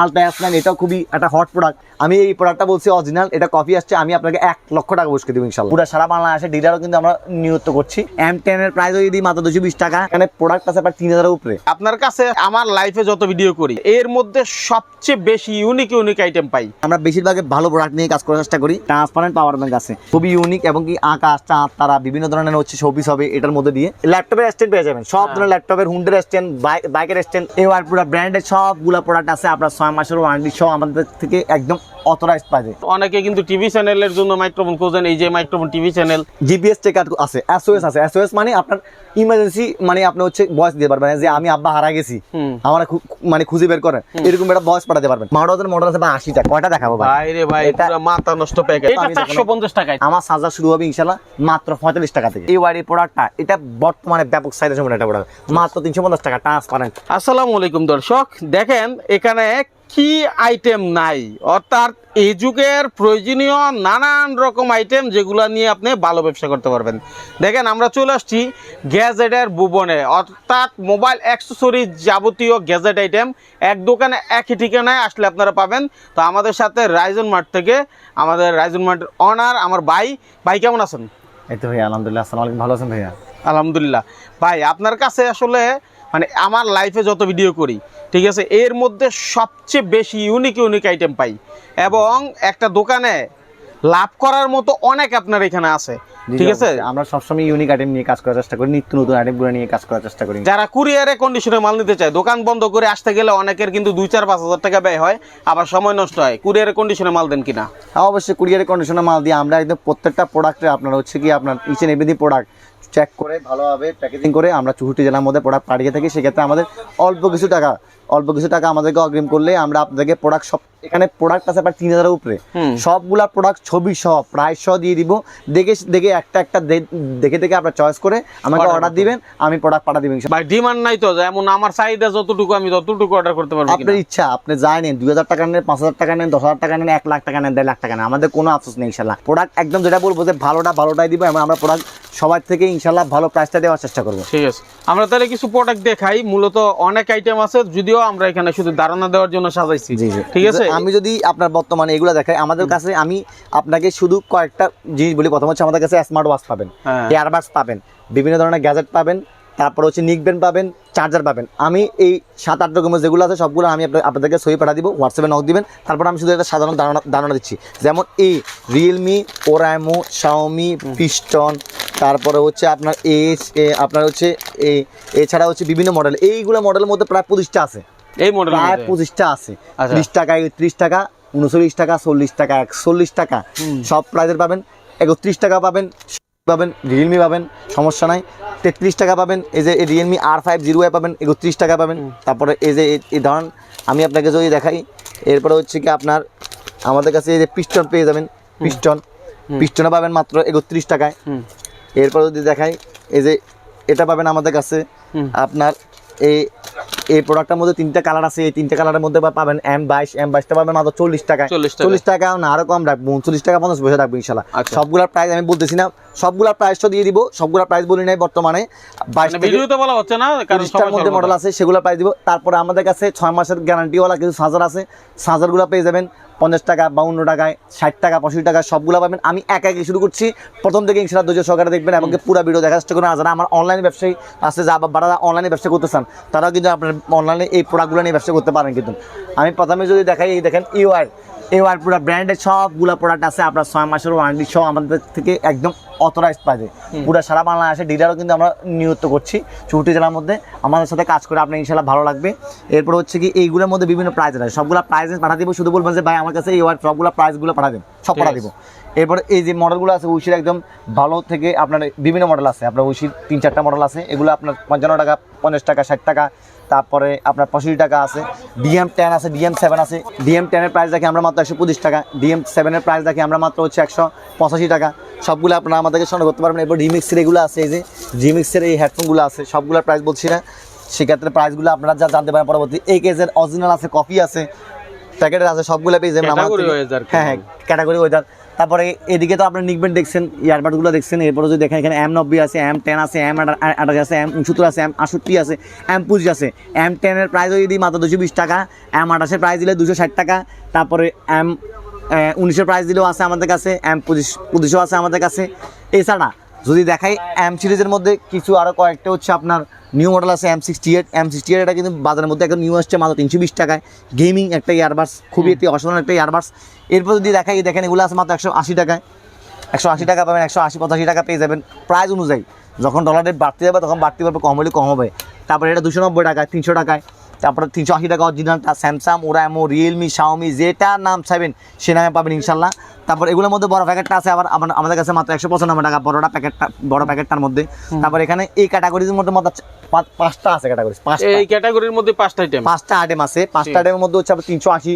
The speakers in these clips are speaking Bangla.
আলটা আসলেন এটাও খুবই একটা হট প্রোডাক্ট আমি এই প্রোডাক্টটা বলছি অরিজিনাল এটা কপি আসছে আমি আপনাকে এক লক্ষ টাকা বসকে দেবো ইনশাল্লাহ। পুরো সারা বাংলাদেশে ডিলারও কিন্তু আমরা নিয়ত করছি। এম টেন এর প্রাইস যদি মাত্র দুশো বিশ টাকা। এখানে প্রোডাক্ট আছে প্রায় তিন হাজারের উপরে। আপনার কাছে আমার লাইফে যত ভিডিও করি এর মধ্যে সবচেয়ে বেশি ইউনিক ইউনিক আইটেম পাই। আমরা বেশিরভাগ ভালো প্রোডাক্ট নিয়ে কাজ করার চেষ্টা করি। ট্রান্সপারেন্ট পাওয়ার ব্যাংক আছে। খুবই ইউনিক এবং কি আকাশ চাঁদ তারা বিভিন্ন ধরনের হচ্ছে শোপিস হবে এটার মধ্যে দিয়ে। ল্যাপটপের স্ট্যান্ড পেয়ে যাবেন। সব ধরনের ল্যাপটপের হুন্ডের স্ট্যান্ড বাইকের স্ট্যান্ড এই আর পুরো ব্র্যান্ডের সবগুলো প্রোডাক্ট আছে। আপনার ছয় মাসেরও ওয়ারেন্টি সহ আমাদের থেকে একদম অথরাইজ পাবে অনেকে কিন্তু টিভি চ্যানেলের জন্য মাইক্রোফোন খোঁজেন এই যে microphone TV channel. GPS checker আছে এসওএস আছে। এসওএস মানে আপনার ইমার্জেন্সি মানে আপনি হচ্ছে ভয়েস দিতে পারবেন যে আমি আব্বা হারা গেছি। আমার মানে খুঁজে বের করেন। এরকম একটা ভয়েস পাঠাতে পারবেন। মডেল মডেল আছে বা আশিটা কয়টা দেখাবো ভাই? ভাই রে ভাই এটা- পুরো মাথা নষ্ট প্যাকেজ এটা আমি যখন- চারশো পঞ্চাশ টাকায়। আমার সাজা শুরু হবে ইনশাল্লাহ মাত্র পঁয়তাল্লিশ টাকা থেকে। এই ওয়ারি প্রোডাক্টটা এটা বর্তমানে ব্যাপক সাইজের সময় একটা প্রোডাক্ট মাত্র তিনশো পঞ্চাশ টাকা ট্রান্সপারেন্ট আসসালামু আলাইকুম দর্শক দেখেন এখানে কি আইটেম নাই? অর্থাৎ এই যুগের প্রয়োজনীয় নানান রকম আইটেম যেগুলো নিয়ে আপনি ভালো ব্যবসা করতে পারবেন। দেখেন আমরা চলে আসছি গ্যাজেটের ভুবনে। অর্থাৎ মোবাইল অ্যাক্সেসরিজ যাবতীয় গ্যাজেট আইটেম এক দোকানে একই ঠিকানায় আসলে আপনারা পাবেন। তো আমাদের সাথে রাইজন মার্ট থেকে আমাদের রাইজন মার্টের অনার আমার ভাই। ভাই কেমন আছেন? এই তো ভাইয়া আলহামদুলিল্লাহ। আসসালামু আলাইকুম। ভালো আছেন ভাইয়া? আলহামদুলিল্লাহ। ভাই আপনার কাছে আসলে মানে আমার লাইফে যত ভিডিও করি ঠিক আছে এর মধ্যে সবচেয়ে বেশি ইউনিক ইউনিক আইটেম পাই। এবং একটা দোকানে লাভ করার মতো অনেক আপনার এখানে আছে ঠিক আছে? আমরা সবসময় ইউনিক আইটেম নিয়ে কাজ করার চেষ্টা করি নিত্য নতুন আইটেমগুলো নিয়ে কাজ করার চেষ্টা করি। যারা কুরিয়ারে কন্ডিশনে মাল নিতে চায় দোকান বন্ধ করে আসতে গেলে অনেকের কিন্তু দুই চার পাঁচ হাজার টাকা ব্যয় হয় আবার সময় নষ্ট হয়। কুরিয়ারে কন্ডিশনে মাল দেন কিনা? হ্যাঁ, অবশ্যই কুরিয়ারের কন্ডিশনে মাল দিয়ে আমরা একদম প্রত্যেকটা প্রোডাক্টে আপনার হচ্ছে কি আপনার each and everything product check করে, ভালোভাবে প্যাকেজিং করে আমরা চৌষট্টি জেলার মধ্যে প্রোডাক্ট পাঠিয়ে থাকি, সেক্ষেত্রে আমাদের অল্প কিছু টাকা অল্প কিছু টাকা আমাদেরকে অগ্রিম করলে আমরা আপনাদেরকে প্রোডাক্ট সব এখানে প্রোডাক্ট আছে প্রায় তিন হাজারের উপরে। সবগুলা প্রোডাক্ট ছবি সহ প্রাইস সহ দিয়ে দিব। দেখে দেখে একটা একটা দেখে দেখে আপনার চয়েস করে আমাকে অর্ডার দিবেন আমি প্রোডাক্ট পাঠা দিবেন ভাই ডিমান্ড নাই তো যেমন আমার চাহিদা যতটুকু আমি ততটুকু অর্ডার করতে পারব আপনার ইচ্ছা আপনি যাই নেন দুই হাজার টাকা নেন পাঁচ হাজার টাকা নেন দশ হাজার টাকা নেন এক লাখ টাকা নেন দেড় লাখ টাকা নেন আমাদের কোনো আফসোস নেই ইনশাল্লাহ প্রোডাক্ট একদম যেটা বলব যে ভালোটা ভালোটাই দিব এবং আমরা প্রোডাক্ট সবার থেকে ইনশাল্লাহ ভালো প্রাইসটা দেওয়ার চেষ্টা করব। ঠিক আছে। আমরা তাহলে কিছু প্রোডাক্ট দেখাই মূলত অনেক আইটেম আছে যদিও আমরা এখানে শুধু ধারণা দেওয়ার জন্য সাজাইছি। ঠিক আছে? আমি যদি আপনার বর্তমানে এগুলো দেখাই আমাদের কাছে আমি আপনাকে শুধু কয়েকটা জিনিস বলি। প্রথম হচ্ছে আমাদের কাছে স্মার্ট ওয়াচ পাবেন হ্যাঁ। এয়ারবাডস পাবেন বিভিন্ন ধরনের গ্যাজেট পাবেন তারপর হচ্ছে নিকবেন পাবেন চার্জার পাবেন। আমি এই সাত আট রকমের যেগুলো আছে সবগুলো আমি আপনাদেরকে সই পাঠা দিব হোয়াটসঅ্যাপে নক দিবেন। তারপর আমি শুধু একটা সাধারণ ধারণা ধারণা দিচ্ছি। যেমন এই রিয়েলমি ওরাইমো শাওমি পিস্টন তারপরে হচ্ছে আপনার এস আপনার হচ্ছে এই এছাড়া হচ্ছে বিভিন্ন মডেল এইগুলো মডেলের মধ্যে প্রায় পঁচিশটা আছে। এই মডেল প্রায় পঁচিশটা আছে। আচ্ছা। ত্রিশ টাকা একত্রিশ টাকা উনচল্লিশ টাকা চল্লিশ টাকা একচল্লিশ টাকা। সব প্রাইজের পাবেন। একত্রিশ টাকা পাবেন পাবেন রিয়েলমি পাবেন সমস্যা নাই। তেত্রিশ টাকা পাবেন এই যে রিয়েলমি আর ফাইভ জিরো পাবেন একত্রিশ টাকা পাবেন। তারপরে এই যে এই- ধরন আমি আপনাকে যদি দেখাই এরপরে হচ্ছে কি আপনার আমাদের কাছে এই যে পিস্টন পেয়ে যাবেন পিস্টন পিস্টনে পাবেন মাত্র একত্রিশ টাকায়। এরপর যদি দেখাই এই যে এটা পাবেন আমাদের কাছে আপনার এই এই প্রোডাক্টের মধ্যে তিনটা কালার আছে। এই তিনটা কালারের মধ্যে পাবেন এম বাইশ এম বাইশটা পাবেন মাত্র চল্লিশ টাকা। চল্লিশ টাকা না আরও কম রাখব। উনচল্লিশ টাকা পঞ্চাশ পয়সা রাখব ইনশাল্লাহ আচ্ছা। সবগুলার প্রাইস আমি বলতেছি না সবগুলার প্রাইসটা দিয়ে দিব সবগুলার প্রাইস বলি নাই বর্তমানে। মানে ভিডিওতে বলা হচ্ছে না কারণ মধ্যে মডেল আছে সেগুলো প্রাইস দিব। তারপরে আমাদের কাছে ছয় মাসের গ্যারান্টিওয়ালা কিছু সাজার আছে। সাজারগুলো পেয়ে যাবেন পঞ্চাশ টাকা বাউন্ন টাকায় ষাট টাকা পঁয়ষট্টি টাকা সবগুলো পাবেন। আমি এক একে শুরু করছি। প্রথম থেকে ইনশাল্লাহ দুজন সহকারে দেখবেন এবং পুরো ভিডিও দেখার চেষ্টা করুন। আর যারা আমার অনলাইন ব্যবসায়ী আছে যা যারা অনলাইনে ব্যবসা করতে চান তারাও কিন্তু আপনার অনলাইনে এই প্রোডাক্টগুলো নিয়ে ব্যবসা করতে পারেন কিন্তু। আমি প্রথমে যদি দেখাই এই দেখেন ইউআর এওয়ার পুরো ব্র্যান্ডের সবগুলো প্রোডাক্ট আছে আপনার ছয় মাসের ওয়ারেন্টি সহ আমাদের থেকে একদম অথরাইজ পাবে পুরো সারা বাংলাদেশে ডিলারও কিন্তু আমরা নিয়ত করছি। চৌটি জেলার মধ্যে আমাদের সাথে কাজ করে আপনার ইনশাল্লাহ ভালো লাগবে। এরপর হচ্ছে কি এইগুলোর মধ্যে বিভিন্ন প্রাইস আছে। সবগুলো প্রাইস পাঠা দিব শুধু বলবেন যে ভাই আমার কাছে এই সবগুলো প্রাইসগুলো পাঠা দেন। সব পাঠা। দিব। এরপর এই যে মডেলগুলো আছে উইশির একদম ভালো থেকে আপনার বিভিন্ন মডেল আছে। আপনার উইশির তিন চারটা মডেল আছে। এগুলো আপনার পঞ্চান্ন টাকা পঞ্চাশ টাকা ষাট টাকা তারপরে আপনার পঁয়ষট্টি টাকা আছে। ডিএম টেন আছে ডিএম সেভেন আছে। ডিএম টেনের প্রাইস দেখি আমরা মাত্র একশো পঁচিশ টাকা। ডিএম সেভেনের প্রাইস দেখি আমরা মাত্র হচ্ছে একশো পঁচাশি টাকা। সবগুলো আপনারা আমাদেরকে সংগ্রহ করতে পারবেন এরপর রিমিক্সের এগুলো আছে এই যে। রিমিক্সের এই হেডফোনগুলো আছে। সবগুলোর প্রাইস বলছি না। সেক্ষেত্রে প্রাইসগুলো আপনারা যা জানতে পারেন পরবর্তী। এই কেজের অরিজিনাল আছে কফি আছে প্যাকেটের আছে সবগুলো পেয়ে যাবেন আমার। হ্যাঁ হ্যাঁ ক্যাটাগরি ওয়েদার তারপরে এদিকে তো আপনার নিকবেন দেখছেন ইয়ারবাডগুলো দেখছেন, এরপরে যদি দেখেন এখানে এম নব্বই আছে এম টেন আছে এম আঠাশ আছে এম উনসত্তর আছে এম আষট্টি আছে এম পঁচিশ আছে এম টেনের প্রাইস যদি মাত্র দুশো বিশ টাকা এম আঠাশের প্রাইস দিলে দুশো ষাট টাকা, তারপরে এম উনিশের প্রাইস দিলেও আছে আমাদের কাছে এম পঁচিশ পঁচিশও আছে আমাদের কাছে। এছাড়া যদি দেখাই এম সিরিজের মধ্যে কিছু আরও কয়েকটা হচ্ছে আপনার নিউ মডেল আছে M sixty eight M sixty eight এটা কিন্তু বাজারের মধ্যে একদম নিউ আসছে মাত্র তিনশো বিশ টাকায়। গেমিং একটা ইয়ারবাস খুবই একটি অসাধারণ একটা ইয়ারবাস এরপর যদি দেখাই দেখেন এগুলো আছে মাত্র একশো আশি টাকায়। একশো আশি টাকা পাবেন একশো আশি পঁচাশি টাকা পেয়ে যাবেন। প্রাইস অনুযায়ী যখন ডলার রেট বাড়তে যাবে তখন বাড়তে পারবে কম হলে কম হবে। তারপরে এটা দুশো নব্বই টাকায় তিনশো টাকায়। তারপরে তিনশো আশি টাকা অরিজিনালটা স্যামসাং ওরামো রিয়েলমি শাওমি যেটা নাম চাইবেন সে নামে পাবেন ইনশাল্লাহ। তারপর এগুলোর মধ্যে বড় প্যাকেটটা আছে আবার আমার- আমাদের কাছে মাত্র একশো পঁচানব্বই টাকা বড়টা প্যাকেটটা বড় প্যাকেটটার মধ্যে। তারপর এখানে এই ক্যাটাগরির মধ্যে মাত্র পাঁচ- পাঁচটা আছে ক্যাটাগরি পাঁচটা। এই ক্যাটাগরির মধ্যে পাঁচটা আইটেম পাঁচটা আইটেম আছে। পাঁচটা। আইটেমের মধ্যে হচ্ছে আবার তিনশো আশি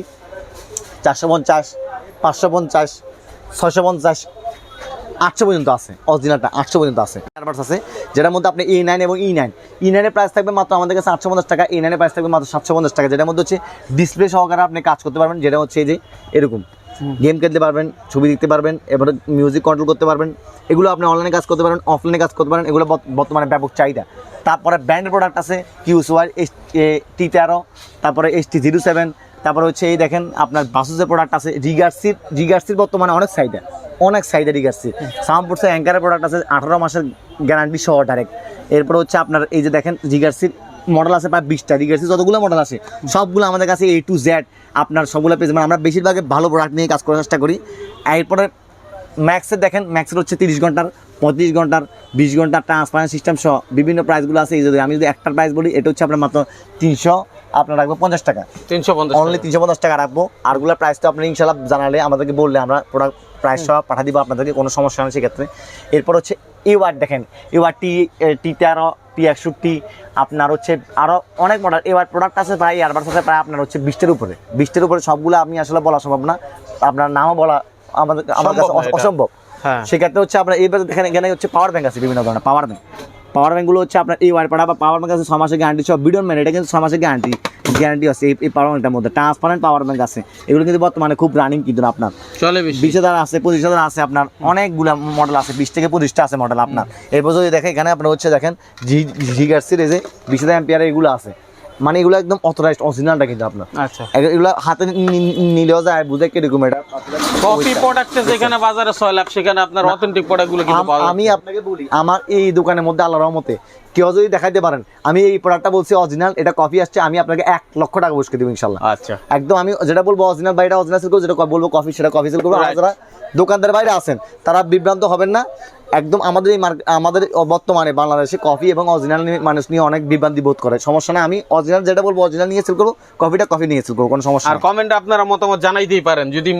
চারশো পঞ্চাশ পাঁচশো পঞ্চাশ ছয়শো পঞ্চাশ আটশো পর্যন্ত আছে অরিজিনালটা আটশো পর্যন্ত আছে। অ্যাডভার্স আছে যেটার মধ্যে আপনি ই নাইন এবং ই নাইন ই নাইনের প্রাইস থাকবে মাত্র আমাদের কাছে আটশো পঞ্চাশ টাকা ই নাইনের প্রাইস থাকবে মাত্র সাতশো পঞ্চাশ টাকা যেটার মধ্যে হচ্ছে ডিসপ্লে সহকারে আপনি কাজ করতে পারবেন যেটা হচ্ছে এই যে এরকম। গেম খেলতে পারবেন ছবি দেখতে পারবেন এবারে মিউজিক কন্ট্রোল করতে পারবেন এগুলো আপনি অনলাইনে কাজ করতে পারেন অফলাইনে কাজ করতে পারেন এগুলো বর্তমানে ব্যাপক চাহিদা। তারপরে ব্র্যান্ডের প্রোডাক্ট আছে কিউস ওয়াই এস টি তেরো তারপরে এস টি জিরো সেভেন তারপরে হচ্ছে এই দেখেন আপনার বাসুসের প্রোডাক্ট আছে রিগার্সির রিগার্সির বর্তমানে অনেক সাইডে অনেক চাহিদা রিগার্সির সামপুরসের অ্যাঙ্কারের প্রোডাক্ট আছে, আঠারো মাসের গ্যারান্টি সহ ডাইরেক্ট এরপর হচ্ছে আপনার এই যে দেখেন রিগার্সির মডেল আছে প্রায় বিশটা। রিগার্সির যতগুলো মডেল আছে, সবগুলো আমাদের কাছে এ টু জেড আপনার সবগুলো পেয়ে যাবেন আমরা বেশিরভাগ ভালো প্রোডাক্ট নিয়ে কাজ করার চেষ্টা করি। এরপরে ম্যাক্সের দেখেন ম্যাক্সের হচ্ছে তিরিশ ঘণ্টার, পঁয়ত্রিশ ঘণ্টার, বিশ ঘণ্টার ট্রান্সপারেন্ট সিস্টেম সহ বিভিন্ন প্রাইসগুলো আছে। এই যদি আমি যদি একটার প্রাইস বলি, এটা হচ্ছে আপনার মাত্র তিনশো আপনার রাখব পঞ্চাশ টাকা। তিনশো পঞ্চাশ অনলি তিনশো পঞ্চাশ টাকা রাখব। আরগুলো প্রাইস তো আপনি ইনশাল্লাহ জানালে আমাদেরকে বললে আমরা প্রোডাক্ট প্রাইস সব পাঠা দিব আপনাদেরকে কোনো সমস্যা নেই সেক্ষেত্রে। এরপর হচ্ছে ওয়ার্ড দেখেন। ওয়ার্ড টি টি তেরো টি একষট্টি আপনার হচ্ছে আরও অনেক মডেল এবার প্রোডাক্ট আছে প্রায় ইয়ারবাস আছে প্রায় আপনার হচ্ছে বিশটার উপরে। বিশটার উপরে সবগুলো আমি আসলে বলা সম্ভব না। আপনার নামও বলা আমাদের আমার কাছে। অসম্ভব। হ্যাঁ। সেক্ষেত্রে হচ্ছে আপনার এইবার দেখেন এখানে হচ্ছে পাওয়ার ব্যাংক আছে বিভিন্ন ধরনের পাওয়ার ব্যাংক পাওয়ার ব্যাঙ্কগুলো হচ্ছে আপনার এই ওয়ার পাড়া বা পাওয়ার ব্যাঙ্ক আছে ছ মাসের গ্যারান্টি সব বিডন ম্যান এটা কিন্তু ছ মাসের গ্যারান্টি গ্যারান্টি আছে এই- পাওয়ার ব্যাঙ্কটার মধ্যে ট্রান্সপারেন্ট পাওয়ার ব্যাঙ্ক আছে এগুলো কিন্তু বর্তমানে খুব রানিং কিন্তু আপনার চলে বেশি হাজার আছে পঁচিশ হাজার আছে আপনার অনেকগুলো মডেল আছে বিশ থেকে পঁচিশটা আছে মডেল আপনার এরপর যদি দেখেন এখানে আপনার হচ্ছে দেখেন জি জিগার্সির এই যে বিশ হাজার এম্পিয়ার এগুলো আছে মানে এগুলো একদম অথরাইজড অরিজিনালটা কিন্তু আপনার। আচ্ছা। এগুলো- হাতে নিলেও যায় বুঝে কীরকম এটা? কপি প্রোডাক্টে যেখানে বাজারে ছয় লাখ সেখানে আপনার অথেন্টিক প্রোডাক্টগুলো কিন্তু পাওয়া আমি আপনাকে বলি আমার এই দোকানের মধ্যে আল্লাহ রহমতে কেউ যদি দেখাইতে পারেন আমি এই প্রোডাক্টটা বলছি অরিজিনাল এটা কপি আসছে আমি আপনাকে এক লক্ষ টাকা বসকে দেবো ইনশাল্লাহ আচ্ছা। একদম আমি যেটা বলব অরিজিনাল বাইরে অরিজিনাল সেল করব যেটা বলব কফি সেটা কফি সেল করব। যারা দোকানদার বাইরে আছেন তারা বিভ্রান্ত হবেন না। একদম আমাদের এই আমাদের বর্তমানে বাংলাদেশে কফি এবং অরিজিনাল মানুষ নিয়ে অনেক বিভ্রান্তি বোধ করে। সমস্যা না আমি অরিজিনাল যেটা বলব অরিজিনাল নিয়ে সেল করব কফিটা কফি নিয়ে সেল করব কোনো সমস্যা আর। কমেন্টে আপনারা মতামত জানাইতেই পারেন যদি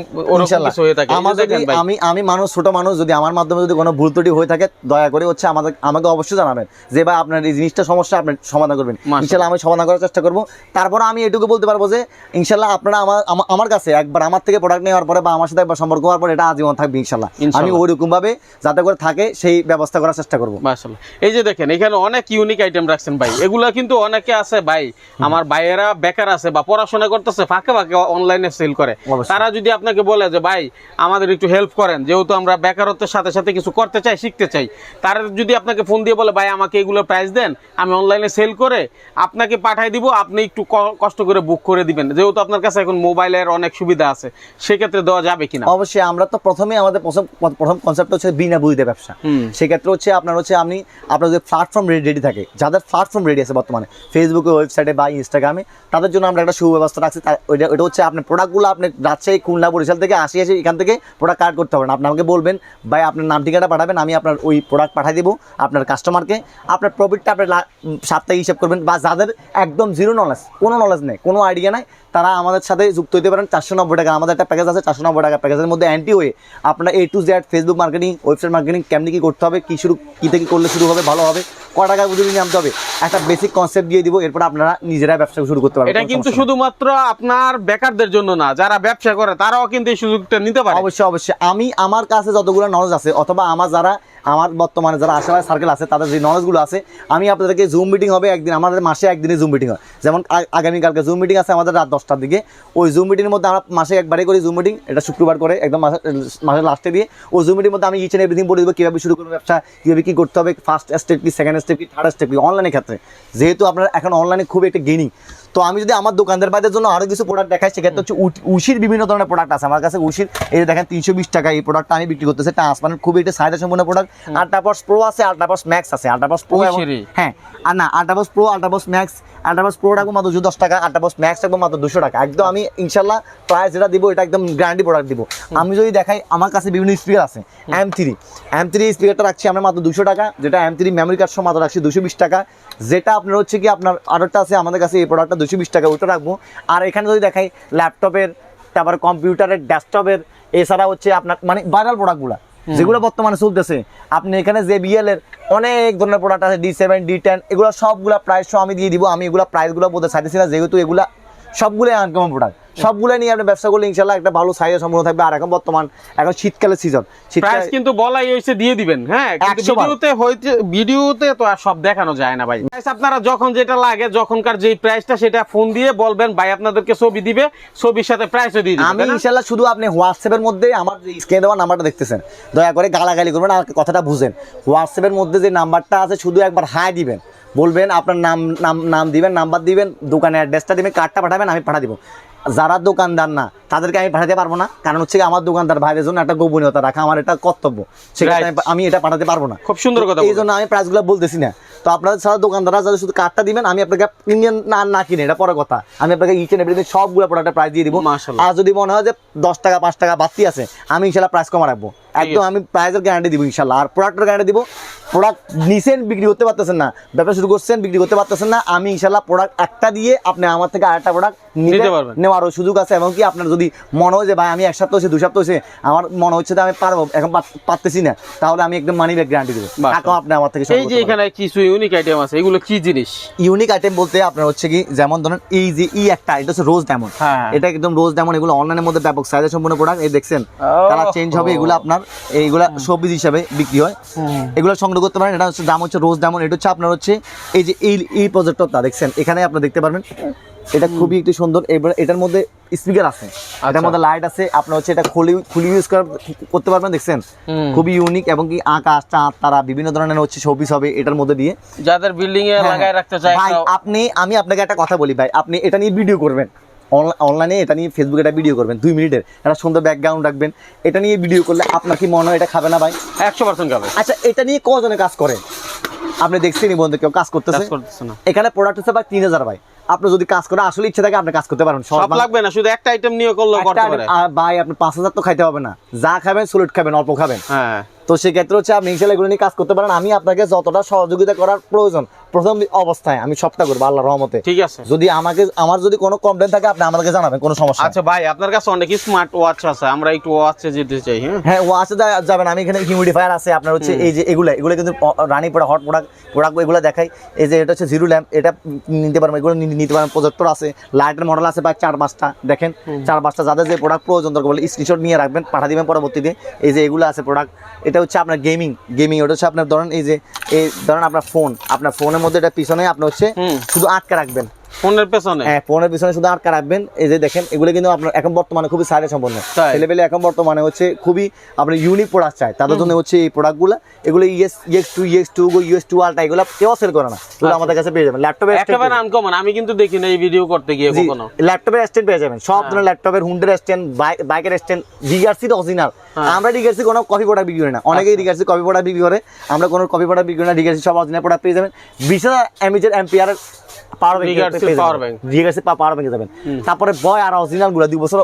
কিছু হয়ে থাকে। আমার যদি আমি আমি মানুষ ছোট মানুষ যদি আমার মাধ্যমে যদি কোনো ভুল ত্রুটি হয়ে থাকে দয়া করে হচ্ছে আমাদের আমাকে অবশ্যই জানাবেন যে ভাই আপনার এই জিনিসটা সমস্যা আপনি সমাধান করবেন। ইনশাল্লাহ আমি সমাধান করার চেষ্টা করব। তারপর আমি এটুকু বলতে পারব যে ইনশাল্লাহ আপনারা আমার আমার কাছে একবার আমার থেকে প্রোডাক্ট নেওয়ার পরে বা আমার সাথে একবার সম্পর্ক হওয়ার পরে এটা আজীবন থাকবে ইনশাল্লাহ। আমি ইনশাল্লাহ। ওইরকম ভাবে যাতে করে থাকে সেই ব্যবস্থা করার চেষ্টা করব। এই যে দেখেন এখানে অনেক ইউনিক আইটেম রাখছেন ভাই। এগুলা কিন্তু অনেকে আছে ভাই। আমার ভাইয়েরা বেকার আছে বা পড়াশোনা করতেছে ফাঁকে ফাঁকে অনলাইনে সেল করে। তারা যদি আপনাকে বলে যে ভাই আমাদের একটু হেল্প করেন যেহেতু আমরা বেকারত্বের সাথে সাথে কিছু করতে চাই শিখতে চাই। তারা যদি আপনাকে ফোন দিয়ে বলে ভাই আমাকে এগুলো প্রাইস দেন আমি অনলাইনে সেল করে আপনাকে পাঠাই দিব আপনি একটু কষ্ট করে বুক করে দিবেন। যেহেতু আপনার কাছে এখন মোবাইলের অনেক সুবিধা আছে সেক্ষেত্রে দেওয়া যাবে কিনা? অবশ্যই আমরা তো প্রথমে আমাদের প্রথম প্রথম কনসেপ্ট হচ্ছে বিনা বুঝতে ব্যবসা। হুম। সেক্ষেত্রে হচ্ছে আপনার হচ্ছে আপনি আপনার যে প্ল্যাটফর্ম রেডি থাকে যাদের প্ল্যাটফর্ম রেডি আছে বর্তমানে ফেসবুকে ওয়েবসাইটে বা ইনস্টাগ্রামে তাদের জন্য আমরা একটা সুব্যবস্থা রাখছি। ওইটা ওইটা হচ্ছে আপনার প্রোডাক্টগুলো আপনি রাজশাহী খুলনা বরিশাল থেকে আসি আসি এখান থেকে প্রোডাক্ট কার্ড করতে পারেন। আপনি আমাকে বলবেন ভাই আপনার নাম ঠিকানা পাঠাবেন আমি আপনার ওই প্রোডাক্ট পাঠিয়ে দেবো আপনার কাস্টমারকে আপনার প্রফিটটা আপনার সাপ্তাহিক হিসাব করবেন। বা যাদের একদম জিরো নলেজ কোনো নলেজ নেই কোনো আইডিয়া নাই তারা আমাদের সাথে যুক্ত হতে পারেন চারশো নব্বই টাকা। আমাদের একটা প্যাকেজ আছে চারশো নব্বই টাকা প্যাকেজের মধ্যে অ্যান্টি হয়ে আপনার A to Z Facebook marketing website marketing কেমনি কি করতে হবে কি শুরু কি থেকে করলে শুরু হবে ভালো হবে ক টাকা বুঝে নিয়ে নামতে হবে একটা বেসিক কনসেপ্ট দিয়ে দিব এরপর আপনারা নিজেরা ব্যবসা শুরু করতে পারবেন এটা কিন্তু শুধুমাত্র আপনার বেকারদের জন্য না যারা ব্যবসা করে তারাও কিন্তু এই সুযোগটা নিতে পারে। অবশ্যই অবশ্যই। আমি আমার কাছে যতগুলো নলেজ আছে অথবা আমার যারা আমার বর্তমানে যারা আশেপাশে সার্কেল আছে, তাদের যে নলেজগুলো আছে, আমি আপনাদেরকে জুম মিটিং হবে একদিন, আমাদের মাসে একদিনে জুম মিটিং হয়। যেমন আগামীকালকে জুম মিটিং আছে আমাদের রাত দশটার দিকে। ওই জুম মিটিংয়ের মধ্যে আমরা মাসে একবারই করি জুম মিটিং এটা শুক্রবার করে, একদম মাসে, মাসের লাস্টে দিয়ে। ওই জুম মিটিংয়ের মধ্যে আমি ইচ এভরিথিং বলে দেবো, কীভাবে শুরু করব ব্যবসা, কীভাবে কী করতে হবে ফার্স্ট স্টেপ কি সেকেন্ড স্টেপ কি থার্ড স্টেপ কি অনলাইনের ক্ষেত্রে। যেহেতু আপনার এখন অনলাইনে খুব একটা গেইনিং তো আমি যদি আমার দোকানদার বাইদের জন্য আরও কিছু প্রোডাক্ট দেখাই সেক্ষেত্রে হচ্ছে উশির বিভিন্ন ধরনের প্রোডাক্ট আছে। আমার কাছে উশির এই যে দেখেন তিনশো বিশ টাকা এই প্রোডাক্টটা আমি বিক্রি করতেছি। ট্রান্সপারেন্ট খুবই একটা সাইডে সম্পূর্ণ প্রোডাক্ট আল্ট্রাপাস প্রো আছে আল্ট্রাপাস ম্যাক্স আছে। আল্ট্রাপাস প্রো হ্যাঁ। আর না আল্ট্রাপাস প্রো আল্ট্রাপাস ম্যাক্স আল্ট্রাপাস প্রো রাখব মাত্র দুশো দশ টাকা আল্ট্রাপাস ম্যাক্স রাখব মাত্র দুশো টাকা। একদম আমি ইনশাল্লাহ প্রাইস যেটা দিব এটা একদম গ্যারান্টি প্রোডাক্ট দিব। আমি যদি দেখাই আমার কাছে বিভিন্ন স্পিকার আছে। এম থ্রি এম থ্রি স্পিকারটা রাখছি আমরা মাত্র দুশো টাকা যেটা এম থ্রি মেমোরি কার্ড সহ মাত্র রাখছি দুশো বিশ টাকা। যেটা আপনার হচ্ছে কি আপনার অর্ডারটা আছে আমাদের কাছে এই প্রোডাক্টটা দুশো বিশ টাকা ওটা রাখব। আর এখানে যদি দেখাই ল্যাপটপের তারপর কম্পিউটারের ডেস্কটপের এছাড়া হচ্ছে আপনার মানে ভাইরাল প্রোডাক্টগুলো যেগুলো বর্তমানে চলতেছে। আপনি এখানে যে বিএল এর অনেক ধরনের প্রোডাক্ট আছে ডি সেভেন ডি টেন এগুলো সবগুলো প্রাইস সব আমি দিয়ে দিব। আমি এগুলো প্রাইসগুলো বলতে চাইতেছি না যেহেতু এগুলো সবগুলোই আনকমন প্রোডাক্ট সবগুলো নিয়ে আপনি ব্যবসা করলে ইনশাল্লাহ একটা ভালো সাইজের সম্পূর্ণ থাকবে। আর এখন বর্তমান এখন শীতকালের সিজন প্রাইস কিন্তু বলাই হয়েছে দিয়ে দিবেন হ্যাঁ? ভিডিওতে হইতে ভিডিওতে তো আর সব দেখানো যায় না ভাই। আপনারা যখন যেটা লাগে যখনকার যেই প্রাইসটা সেটা ফোন দিয়ে বলবেন ভাই আপনাদেরকে ছবি দিবে ছবির সাথে প্রাইসও দিয়ে দিবে আমি ইনশাল্লাহ শুধু আপনি হোয়াটসঅ্যাপের মধ্যে আমার স্ক্রিনে দেওয়া নাম্বারটা দেখতেছেন। দয়া করে গালাগালি করবেন আর কথাটা বুঝেন। হোয়াটসঅ্যাপের মধ্যে যে নাম্বারটা আছে শুধু একবার হাই দিবেন। বলবেন আপনার নাম নাম নাম দিবেন নাম্বার দিবেন দোকানের অ্যাড্রেসটা দিবেন কার্ডটা পাঠাবেন আমি পাঠা দিব। যারা দোকানদার না তাদেরকে আমি পাঠাতে পারব না। কারণ হচ্ছে আমার দোকানদার ভাইদের জন্য একটা গোপনীয়তা রাখা আমার এটা কর্তব্য। সেক্ষেত্রে আমি- এটা পাঠাতে পারব না। খুব সুন্দর কথা এই জন্য আমি প্রাইসগুলো বলতেছি না। তো আপনারা সারা দোকানদাররা যারা শুধু কার্ডটা দিবেন আমি আপনাকে ইন্ডিয়ান না না কিনে এটা পরে কথা। আমি আপনাকে ইচ এন্ড এভরিথিং সবগুলো প্রোডাক্টের প্রাইস দিয়ে দিব। মাশাআল্লাহ। আর যদি মনে হয় যে দশ টাকা পাঁচ টাকা বাড়তি আছে আমি ইনশাল্লাহ প্রাইস কমা রাখব। একদম আমি প্রাইসের গ্যারান্টি দিব ইনশাল্লাহ আর প্রোডাক্টের গ্যারান্টি দিব প্রোডাক্ট নিছেন বিক্রি করতে পারতেছেন না। ব্যবসা শুরু করছেন বিক্রি করতে পারতেছেন না। আমি ইনশাল্লাহ প্রোডাক্ট একটা দিয়ে আপনি আমার থেকে আরেকটা প্রোডাক্ট নিতে পারবেন। নেওয়ারও সুযোগ আছে এবং কি আপনার যদি মনে হয় যে ভাই আমি এক সপ্তাহ হচ্ছে দুই সপ্তাহ হচ্ছে আমার মনে হচ্ছে যে আমি পারব এখন পারতেছি না তাহলে আমি একদম মানি ব্যাগ গ্যারান্টি দেবো। টাকাও আপনি আমার থেকে এই যে এখানে কিছু ইউনিক আইটেম আছে এগুলো কি জিনিস? ইউনিক আইটেম বলতে আপনার হচ্ছে কি যেমন ধরেন এই যে ই একটা এটা হচ্ছে রোজ ডায়মন্ড হ্যাঁ। এটা একদম রোজ ডায়মন্ড এগুলো অনলাইনের মধ্যে ব্যাপক সাইজের সম্পূর্ণ প্রোডাক্ট এই দেখছেন কালার চেঞ্জ হবে এগুলো আপনার এইগুলা সবজি হিসাবে বিক্রি হয়। এগুলো সংগ্রহ করতে পারেন এটা হচ্ছে দাম হচ্ছে রোজ ডায়মন্ড এটা হচ্ছে আপনার হচ্ছে এই যে এই এই প্রজেক্টরটা দেখছেন এখানে আপনারা দেখতে পারবেন এটা খুবই একটু সুন্দর। এবার এটার মধ্যে স্পিকার আছে। আচ্ছা। এটার মধ্যে লাইট আছে। আপনার হচ্ছে এটা খুলি খুলি ইউজ করতে পারবেন দেখছেন? খুবই ইউনিক এবং কি আকাশ চাঁদ তারা বিভিন্ন ধরনের হচ্ছে শোপিস হবে এটার মধ্যে দিয়ে। যাদের বিল্ডিং এ হ্যাঁ, লাগায় রাখতে চায় ভাই আপনি আমি আপনাকে একটা কথা বলি ভাই। আপনি এটা নিয়ে ভিডিও করবেন। অনলাইনে এটা নিয়ে ফেসবুকে একটা ভিডিও করবেন দুই মিনিটের। একটা সুন্দর ব্যাকগ্রাউন্ড রাখবেন। এটা নিয়ে ভিডিও করলে আপনার কি মনে হয় এটা খাবে না ভাই? একশো পার্সেন্ট খাবে। আচ্ছা এটা নিয়ে কজনে কাজ করে? আপনি দেখছেন বন্ধু কেউ কাজ করতেছে? কাজ করতেছে না। এখানে প্রোডাক্ট হচ্ছে ভাই তিন হাজার ভাই। আপনি যদি কাজ করে আসলে ইচ্ছা থাকে আপনি কাজ করতে পারেন সব লাগবে না শুধু একটা আইটেম নিয়ে করলে করতে একটা পারে। আর ভাই আপনি পাঁচ হাজার তো খাইতে হবে না। যা খাবেন সলিড খাবেন অল্প খাবেন। হ্যাঁ। তো সেক্ষেত্রে হচ্ছে আপনি ইনশাল্লাহ এগুলো নিয়ে কাজ করতে পারেন। আমি আপনাকে যতটা সহযোগিতা করার প্রয়োজন প্রথম অবস্থায় আমি সবটা করব আল্লাহ রহমতে। ঠিক আছে। যদি আমাকে আমার যদি কোনো কমপ্লেন থাকে আপনি আমাকে জানাবেন কোনো সমস্যা আচ্ছা ভাই আপনার কাছে অনেক স্মার্ট ওয়াচ আছে আমরা একটু ওয়াচে যেতে চাই হ্যাঁ? হ্যাঁ ও আছে যাবেন আমি এখানে হিউমিডিফায়ার আছে আপনার হচ্ছে এই যে এগুলো এগুলো কিন্তু রানি প্রোডাক্ট হট প্রোডাক্ট প্রোডাক্ট এগুলো দেখাই। এই যে এটা হচ্ছে জিরো ল্যাম্প এটা নিতে পারবেন এগুলো নিতে পারবেন প্রজেক্টর আছে লাইটের মডেল আছে বা চার পাঁচটা দেখেন। চার পাঁচটা যাদের যে প্রোডাক্ট প্রয়োজন দরকার বলে স্ক্রিনশট নিয়ে রাখবেন পাঠা দিবেন পরবর্তীতে। এই যে এগুলো আছে প্রোডাক্ট এটা হচ্ছে আপনার গেমিং গেমিং ওটা হচ্ছে আপনার ধরেন এই যে এই ধরেন আপনার ফোন আপনার ফোনের মধ্যে এটা পিছনে আপনি হচ্ছে শুধু আটকে রাখবেন। ফোনের পেছনে? হ্যাঁ ফোনের পিছনে শুধু আটকা রাখবেন। এই যে দেখেন এগুলো কিন্তু আপনার এখন বর্তমানে খুবই সাইডে সম্পন্ন? ছেলেপেলে এখন বর্তমানে হচ্ছে খুবই আপনার ইউনিক প্রোডাক্ট চাই। তাদের জন্য হচ্ছে এই প্রোডাক্টগুলো এগুলো ES EX two EX two US two আলটা এগুলো কেউ সেল করে না। এগুলো আমাদের কাছে পেয়ে যাবেন। ল্যাপটপে একেবারে আনকমন আমি কিন্তু দেখি না এই ভিডিও করতে গিয়ে কখনো। ল্যাপটপের স্ট্যান্ড পেয়ে যাবেন। সব ধরনের ল্যাপটপের হুন্ডের স্ট্যান্ড বাইকের স্ট্যান্ড ডিগারসির অরিজিনাল হ্যাঁ। আমরা ডিগারসি কোনো কপি প্রোডাক্ট বিক্রি করি না। অনেকেই ডিগারসি কপি প্রোডাক্ট বিক্রি করে। আমরা কোনো কপি প্রোডাক্ট বিক্রি করি না। ডিগারসি সব অরিজিনাল প্রোডাক্ট পেয়ে যাবেন। বিশ হাজার এমএচের পাওয়ার ব্যাংক power bank। ডিগারসি পাওয়ার ব্যাংকে যাবেন। তারপরে বয় আর অরিজিনালগুলো দুই বছর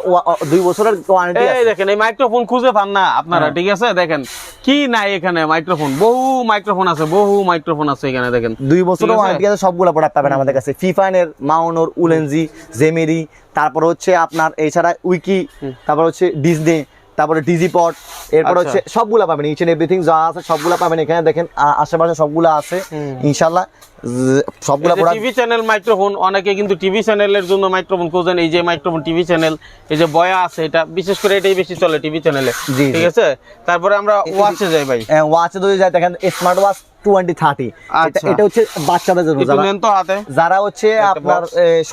দুই বছরের ওয়ারেন্টি এই দেখেন এই মাইক্রোফোন খুঁজে পান না আপনারা হ্যাঁ। ঠিক আছে? দেখেন কি নাই এখানে মাইক্রোফোন বহু মাইক্রোফোন আছে বহু মাইক্রোফোন আছে এখানে দেখেন। দুই বছরের ওয়ারেন্টি আছে? সবগুলো প্রোডাক্ট পাবেন আমাদের কাছে। ফিফাইনের মাউনোর উলেনজি জেমেরি তারপর হচ্ছে আপনার এছাড়া উইকি তারপর হচ্ছে ডিজনে তারপরে ডিজি পট এরপর আচ্ছা। হচ্ছে সবগুলা পাবেন। ইচ এন্ড এভরিথিং যা আছে সবগুলা পাবেন এখানে দেখেন আশেপাশে সবগুলা আছে ইনশাল্লাহ সবগুলা টিভি চ্যানেল মাইক্রোফোন অনেকে কিন্তু টিভি চ্যানেলের জন্য মাইক্রোফোন খোঁজেন। এই যে মাইক্রোফোন টিভি চ্যানেল এই যে বয়া আছে এটা বিশেষ করে এটাই বেশি চলে টিভি চ্যানেলে ঠিক আছে? তারপরে আমরা ওয়াচে যাই ভাই। ওয়াচে যদি যায় দেখেন স্মার্ট ওয়াচ টোয়েন্টি থার্টি আচ্ছা। এটা হচ্ছে বাচ্চাদের জন্য। যারা হচ্ছে আপনার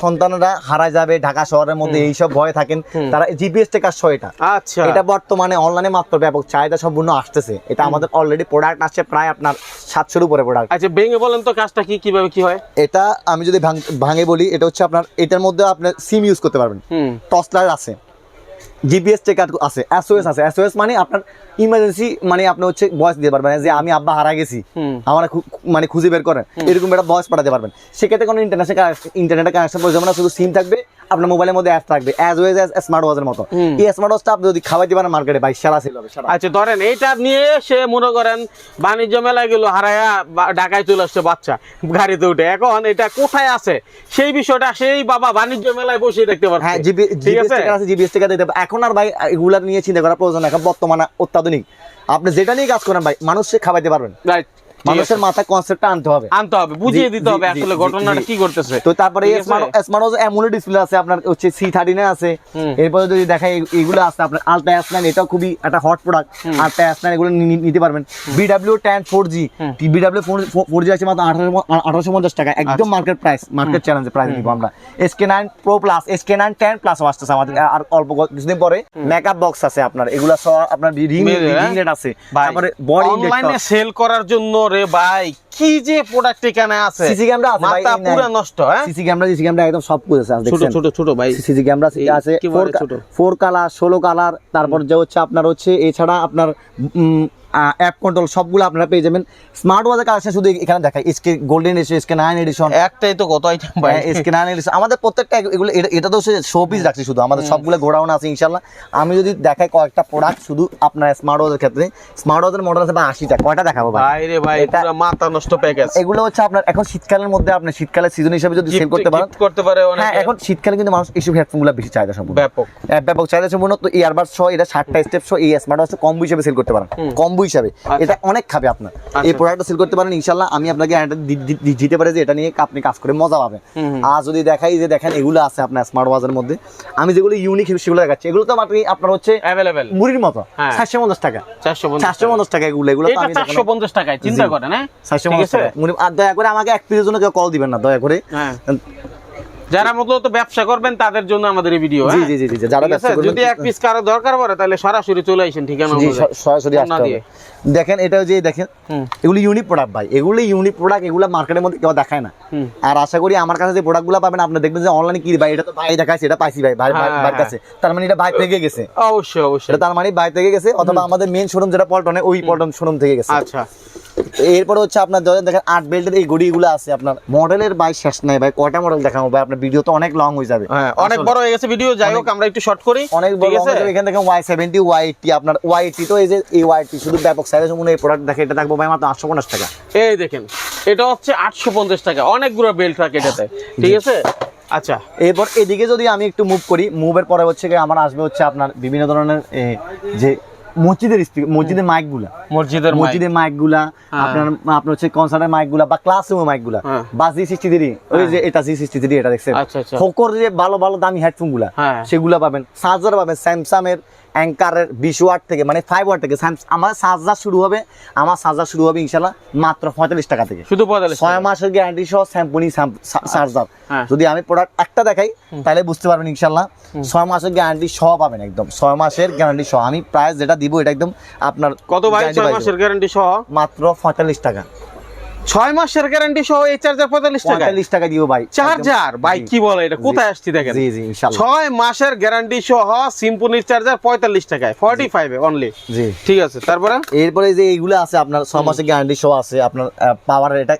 সন্তানরা হারা যাবে ঢাকা শহরের মধ্যে এইসব ভয়ে থাকেন তারা জিপিএস টেকার সহ এটা। আচ্ছা। এটা বর্তমানে অনলাইনে মাত্র ব্যাপক চাহিদা সম্পূর্ণ আসতেছে। এটা আমাদের অলরেডি প্রোডাক্ট আসছে প্রায় আপনার সাতশোর উপরে প্রোডাক্ট আচ্ছা ভেঙে বলেন তো কাজটা কি কীভাবে কি হয়? এটা আমি যদি ভাঙে বলি এটা হচ্ছে আপনার এটার মধ্যে আপনার সিম ইউজ করতে পারবেন। টসলার আছে। জিপিএস টেকার আছে এসওএস আছে। এসওএস মানে আপনার ইমার্জেন্সি মানে আপনি হচ্ছে ভয়েস দিতে পারবেন যে আমি আব্বা হারা গেছি। আমার মানে খুঁজে বের করেন। এরকম একটা ভয়েস পাঠাতে পারবেন। সেক্ষেত্রে কোনো ইন্টারনেশনাল ইন্টারনেটের কানেকশন প্রয়োজন না শুধু সিম থাকবে আপনার মোবাইলের মধ্যে অ্যাপ থাকবে অ্যাজ ওয়েজ অ্যাজ স্মার্ট ওয়াচের মতো। এই স্মার্ট ওয়াচটা আপনি যদি খাওয়াইতে পারেন মার্কেটে ভাই সারা সেল হবে আচ্ছা ধরেন এইটা নিয়ে সে মনে করেন বাণিজ্য মেলায় গেল হারায়া ঢাকায় চলে আসছে বাচ্চা গাড়িতে উঠে। এখন এটা কোথায় আছে? সেই বিষয়টা সেই বাবা বাণিজ্য মেলায় বসে দেখতে পারছে। হ্যাঁ জিবি টেকার আছে? জিপিএস দিতে এখন আর ভাই এগুলা নিয়ে চিন্তা করার প্রয়োজন। এখন বর্তমানে অত্যাধুনিক। আপনি যেটা নিয়ে কাজ করেন ভাই মানুষ সে খাওয়াইতে পারবেন। রাইট মানুষের মাথায় কনসেপ্টটা আনতে হবে। আনতে হবে বুঝিয়ে দিতে হবে আসলে ঘটনাটা কি করতেছে তো তারপরে? স্মার্ট ওয়াচ অ্যামুলেট ডিসপ্লে আছে আপনার হচ্ছে সি থার্টি আছে। এরপরে যদি দেখাই এগুলো আছে আপনার আলট্রা এস নাইন এটাও খুবই একটা hot product ultra S nine এগুলো নিতে পারবেন। BW ten four G BW four G আছে মাত্র আঠারোশো আঠারোশো পঞ্চাশ টাকা। একদম। Market price market challenge price দিব আমরা। SK nine pro plus SK nine ten plus আসতেছে আমাদের আর অল্প কিছুদিন পরে মেকআপ বক্স আছে আপনার। এগুলো সব আপনার রিং? রিং লাইট আছে। তারপরে বডি অনলাইনে সেল করার জন্য রে ভাই কি যে প্রোডাক্ট এখানে আছে? সিসি ক্যামেরা আছে ভাই মাথা পুরো নষ্ট হ্যাঁ? সিসি ক্যামেরা সিসি ক্যামেরা একদম সব কিছু আছে ছোট দেখছেন? ছোট ছোট ভাই। সিসি ক্যামেরা আছে কি ফোর বলে ছোট? ফোর কালার ষোলো কালার তারপর যে হচ্ছে আপনার হচ্ছে এছাড়া আপনার অ্যাপ কন্ট্রোল সবগুলো আপনারা পেয়ে যাবেন। স্মার্ট ওয়াচের কালেকশন শুধু এখানে দেখায় SK golden edition SK nine edition একটাই তো কত আইটেম ভাই এসকে নাইন এডিশন আমাদের প্রত্যেকটা এগুলো এটা- তো শো পিস রাখছি শুধু। আমাদের সবগুলো গোডাউন আছে ইনশাল্লাহ আমি যদি দেখাই কয়েকটা প্রোডাক্ট শুধু আপনার স্মার্ট ওয়াচের ক্ষেত্রে। স্মার্ট ওয়াচের মডেল আছে বা আশিটা। কয়টা দেখাবো ভাই? রে ভাই এটা- মাথা নষ্ট প্যাকেজ এগুলো হচ্ছে আপনার এখন শীতকালের মধ্যে আপনি শীতকালের সিজন হিসেবে যদি সেল করতে পারেন করতে পারে অনেক। হ্যাঁ এখন শীতকালে কিন্তু মানুষ এইসব হেডফোনগুলো বেশি চাহিদা সম্পূর্ণ। ব্যাপক। হ্যাঁ, ব্যাপক চাহিদা সম্পূর্ণ। তো ইয়ারবাড সহ এটা ষাটটা স্টেপ সহ এই স্মার্ট ওয়াচ কম্বো হিসেবে সেল করতে পারেন। কম্বো হিসাবে। এটা অনেক খাবে আপনার। এই প্রোডাক্টটা সেল করতে পারেন ইনশাল্লাহ আমি আপনাকে দিতে পারি যে এটা নিয়ে আপনি কাজ করে মজা পাবেন। আর যদি দেখাই যে দেখেন এগুলো আছে আপনার স্মার্ট ওয়াচের মধ্যে আমি যেগুলো ইউনিক সেগুলো দেখাচ্ছি। এগুলো তো মাত্র আপনার হচ্ছে অ্যাভেলেবেল মুড়ির মতো। হ্যাঁ। চারশো পঞ্চাশ টাকা। চারশো পঞ্চাশ টাকা এগুলো এগুলো আমি চারশো পঞ্চাশ টাকায় চিন্তা করেন হ্যাঁ? চারশো পঞ্চাশ টাকা। আর দয়া করে আমাকে এক পিসের জন্য কেউ কল দিবেন না দয়া করে। হ্যাঁ। যারা মূলত ব্যবসা করবেন তাদের জন্য আমাদের এই ভিডিও জি জি জি জি যারা ব্যবসা করবেন- যদি এক পিস কারও দরকার পড়ে তাহলে সরাসরি চলে আসেন ঠিকানা অনুযায়ী। সরাসরি আসতে হবে। দেখেন এটা যে দেখেন। এগুলো ইউনিক প্রোডাক্ট ভাই। এগুলো ইউনিক প্রোডাক্ট এগুলো মার্কেটের মধ্যে কেউ দেখায় না। আর আশা করি আমার কাছে যে প্রোডাক্টগুলো পাবেন আপনি দেখবেন যে অনলাইনে কি ভাই এটা তো ভাই দেখাইছে এটা পাইছি ভাই ভাই ভাই- হ্যাঁ, কাছে। তার মানে এটা ভাই থেকে গেছে। অবশ্যই অবশ্যই। এটা তার মানে ভাই থেকে গেছে অথবা আমাদের মেন শোরুম যেটা পল্টনে ওই পল্টন শোরুম থেকে গেছে। আচ্ছা। এরপরে হচ্ছে আপনার ধরেন দেখেন আট বেল্টের এই গড়িগুলো আছে আপনার। মডেলের ভাই শেষ নাই ভাই কয়টা মডেল দেখাবো ভাই? আপনার ভিডিও তো অনেক লং হয়ে যাবে। হ্যাঁ অনেক বড় হয়ে গেছে ভিডিও যাই হোক আমরা একটু শর্ট করি। অনেক বড় আমাদের এখানে দেখেন ওয়াই সেভেন্টি ওয়াই এইটটি আপনার ওয়াই এইটটি তো এই যে এই ওয়াই এইটটি শুধু ব্যাপক সাইজের মনে এই প্রোডাক্ট দেখে এটা থাকব ভাই মাত্র আটশো পঞ্চাশ টাকা। এই দেখেন এটা হচ্ছে আটশো পঞ্চাশ টাকা। অনেকগুলো বেল্ট থাকে এটাতে। ঠিক আছে? আচ্ছা। এরপর এদিকে যদি আমি একটু মুভ করি মুভের পরে হচ্ছে আমার আসবে হচ্ছে আপনার বিভিন্ন ধরনের যে মসজিদের স্পিকার মসজিদের মাইকগুলা। মসজিদের। মসজিদের মাইকগুলা গুলা আপনার আপনার হচ্ছে কনসার্টের মাইকগুলা বা ক্লাসরুমের মাইকগুলা বা জি সিক্সটি থ্রি ওই যে এটা জি সিক্সটি থ্রি এটা দেখছেন? আচ্ছা, আচ্ছা। ফোকর যে ভালো ভালো দামি হেডফোনগুলা হ্যাঁ। সেগুলা পাবেন। চার্জার পাবেন স্যামসাং এর অ্যাঙ্কারের বিশ ওয়াট থেকে মানে ফাইভ ওয়াট থেকে। আমার চার্জার শুরু হবে আমার চার্জার শুরু হবে ইনশাল্লাহ মাত্র পঁয়তাল্লিশ টাকা থেকে। শুধু পঁয়তাল্লিশ ছয় মাসের গ্যারান্টি সহ স্যাম্পনি চার্জার হ্যাঁ। যদি আমি প্রোডাক্ট একটা দেখাই তাহলে বুঝতে পারবেন ইনশাল্লাহ ছয় মাসের গ্যারান্টি সহ পাবেন একদম। ছয় মাসের গ্যারান্টি সহ। আমি প্রাইস যেটা দিব এটা একদম আপনার কত ভাই? ছয় মাসের গ্যারান্টি সহ? মাত্র পঁয়তাল্লিশ টাকা। ছয় মাসের গ্যারান্টি সহ এই চার্জার পঁয়তাল্লিশ টাকা পঁয়তাল্লিশ টাকা দিব ভাই। চার্জার ভাই কি বলে এটা? কোথায় আসছি দেখেন? জি জি ছয় মাসের গ্যারান্টি সহ সিম্পনির চার্জার পঁয়তাল্লিশ টাকায় ফর্টি ফাইভ অনলি জি। ঠিক আছে তারপরে? এরপরে যে এইগুলো আছে আপনার ছয় মাসের গ্যারান্টি সহ আছে আপনার পাওয়ার এটা।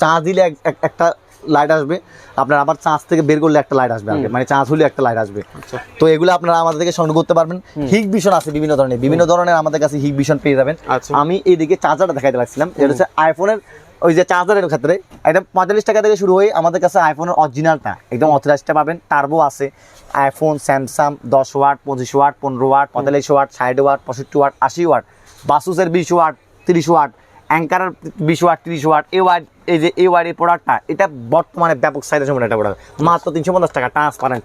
চার্জ দিলে এক- এক- একটা লাইট আসবে। আপনার আবার চার্জ থেকে বের করলে একটা লাইট আসবে মানে চার্জ হলে একটা লাইট আসবে। আচ্ছা। তো এগুলো আপনারা আমাদের থেকে সংগ্রহ করতে পারবেন। হিগ ভিশন আছে বিভিন্ন ধরনের। বিভিন্ন ধরনের আমাদের কাছে হিগ ভিশন পেয়ে যাবেন। আচ্ছা। আমি এইদিকে চার্জারটা দেখাইতে লাগছিলাম। এটা হচ্ছে আইফোনের ওই যে চার্জারের ক্ষেত্রে একদম পঁয়তাল্লিশ টাকা থেকে শুরু হয়ে আমাদের কাছে আইফোনের অরিজিনালটা একদম অথরাইজটা পাবেন। টার্বো আছে আইফোন স্যামসাং দশ ওয়াট পঁচিশ ওয়াট পনেরো ওয়াট পঁয়তাল্লিশ ওয়াট ষাট ওয়াট পঁয়ষট্টি ওয়াট আশি ওয়াট বাসুসের বিশ ওয়াট তিরিশ ওয়াট অ্যাঙ্কারের বিশ ওয়াট তিরিশ ওয়াট এ ওয়াট এই যে এ ওয়াট এই প্রোডাক্টটা এটা বর্তমানে ব্যাপক সাইজের সম্পূর্ণ একটা প্রোডাক্ট মাত্র তিনশো পঞ্চাশ টাকা ট্রান্সপারেন্ট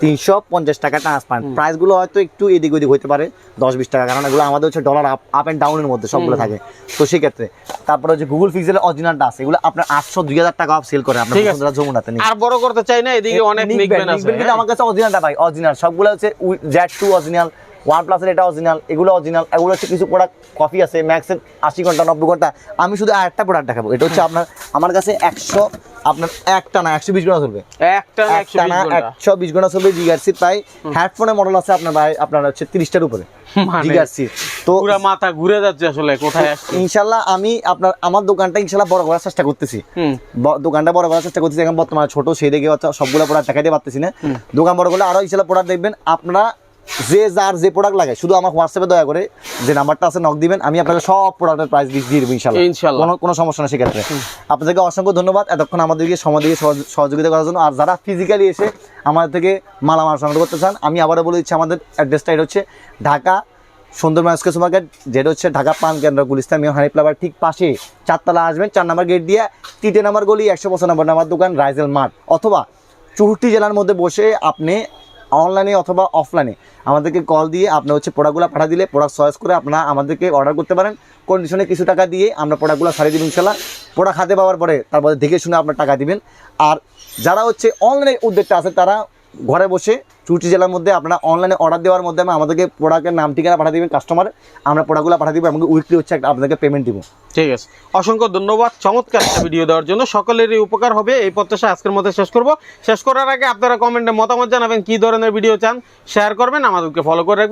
তিনশো পঞ্চাশ টাকা ট্রান্সপারেন্ট প্রাইসগুলো হয়তো একটু এদিক ওদিক হতে পারে দশ বিশ টাকা কারণ এগুলো আমাদের হচ্ছে ডলার আপ আপ অ্যান্ড ডাউনের মধ্যে সবগুলো থাকে। তো সেক্ষেত্রে তারপরে হচ্ছে গুগল পিক্সেলের অরিজিনালটা আছে এগুলো আপনার আটশো দুই হাজার টাকা সেল করে আপনার বন্ধুরা যমুনাতে আর বড় করতে চাই না এদিকে অনেক নিকবেন আছে। কিন্তু আমার কাছে অরিজিনালটা ভাই অরিজিনাল সবগুলো হচ্ছে জেড টু অরিজিনাল ওয়ান প্লাসের এটা অরিজিনাল এগুলো অরিজিনাল এগুলো হচ্ছে কিছু প্রোডাক্ট কপি আছে ম্যাক্সের আশি ঘণ্টা নব্বই ঘণ্টা। আমি শুধু একটা প্রোডাক্ট দেখাবো এটা হচ্ছে আপনার আমার কাছে একশো আপনার একটা না একশো বিশ ঘণ্টা চলবে। একটা না একশো বিশ ঘণ্টা। চলবে জিগারসি প্রায়। হেডফোনের মডেল আছে আপনার ভাই আপনার হচ্ছে তিরিশটার উপরে মানে জিগারসি তো পুরা মাথা ঘুরে যাচ্ছে আসলে কোথায় আসছে? ইনশাল্লাহ আমি আপনার আমার দোকানটা ইনশাল্লাহ বড় করার চেষ্টা করতেছি। দোকানটা বড় করার চেষ্টা করতেছি এখন বর্তমানে ছোট সেই দেখে সবগুলো প্রোডাক্ট দেখাইতে পারতেছি না। দোকান বড় করলে আরও ইনশাল্লাহ প্রোডাক্ট দেখবেন। আপনারা যে যার যে প্রোডাক্ট লাগে শুধু আমার হোয়াটসঅ্যাপে দয়া করে যে নাম্বারটা আছে নক দিবেন আমি আপনাকে সব প্রোডাক্টের প্রাইস দিয়ে দেবো ইনশাল্লাহ ইনশাল্লাহ। কোনো কোনো সমস্যা না সেক্ষেত্রে। আপনাদেরকে অসংখ্য ধন্যবাদ। এতক্ষণ আমাদেরকে সময় দিয়ে সহযোগিতা করার জন্য। আর যারা ফিজিক্যালি এসে আমাদের থেকে মালামাল সংগ্রহ করতে চান আমি আবারও বলে দিচ্ছি আমাদের অ্যাড্রেসটা এটা হচ্ছে ঢাকা সুন্দর মাস্কে সুপারমার্কেট যেটা হচ্ছে ঢাকা পান কেন্দ্র গুলিস্তান মিয়া হানি ফ্লাবার ঠিক পাশে চারতলা আসবেন চার নাম্বার গেট দিয়ে তিনটে নাম্বার গলি একশো বছর নাম্বার নাম্বার দোকান রাইজেল মার্ট অথবা চৌষট্টি জেলার মধ্যে বসে আপনি অনলাইনে অথবা অফলাইনে আমাদেরকে কল দিয়ে আপনি হচ্ছে প্রোডাক্টগুলো পাঠা দিলে প্রোডাক্ট চয়েস করে আপনারা আমাদেরকে অর্ডার করতে পারেন। কন্ডিশনে কিছু টাকা দিয়ে আমরা প্রোডাক্টগুলো সারিয়ে দেবেন ইনশাল্লাহ প্রোডাক্ট হাতে পাওয়ার পরে তারপরে দেখে শুনে আপনার টাকা দিবেন। আর যারা হচ্ছে অনলাইনে উদ্যোগটা আছে তারা ঘরে বসে চুটি জেলার মধ্যে আপনারা অনলাইনে অর্ডার দেওয়ার মধ্যে আমাদেরকে প্রোডাক্টের নাম, ঠিকানা পাঠিয়ে দেবেন কাস্টমার আমরা প্রোডাক্টগুলো পাঠিয়ে দেবো এবং উইকলি হচ্ছে আপনাদেরকে পেমেন্ট দিব। ঠিক আছে। অসংখ্য ধন্যবাদ, চমৎকার একটা ভিডিও দেওয়ার জন্য। সকলেরই উপকার হবে, এই প্রত্যাশা আজকের মধ্যে শেষ করব। শেষ করার আগে আপনারা কমেন্টে মতামত জানাবেন, কী ধরনের ভিডিও চান শেয়ার করবেন, আমাদেরকে ফলো করে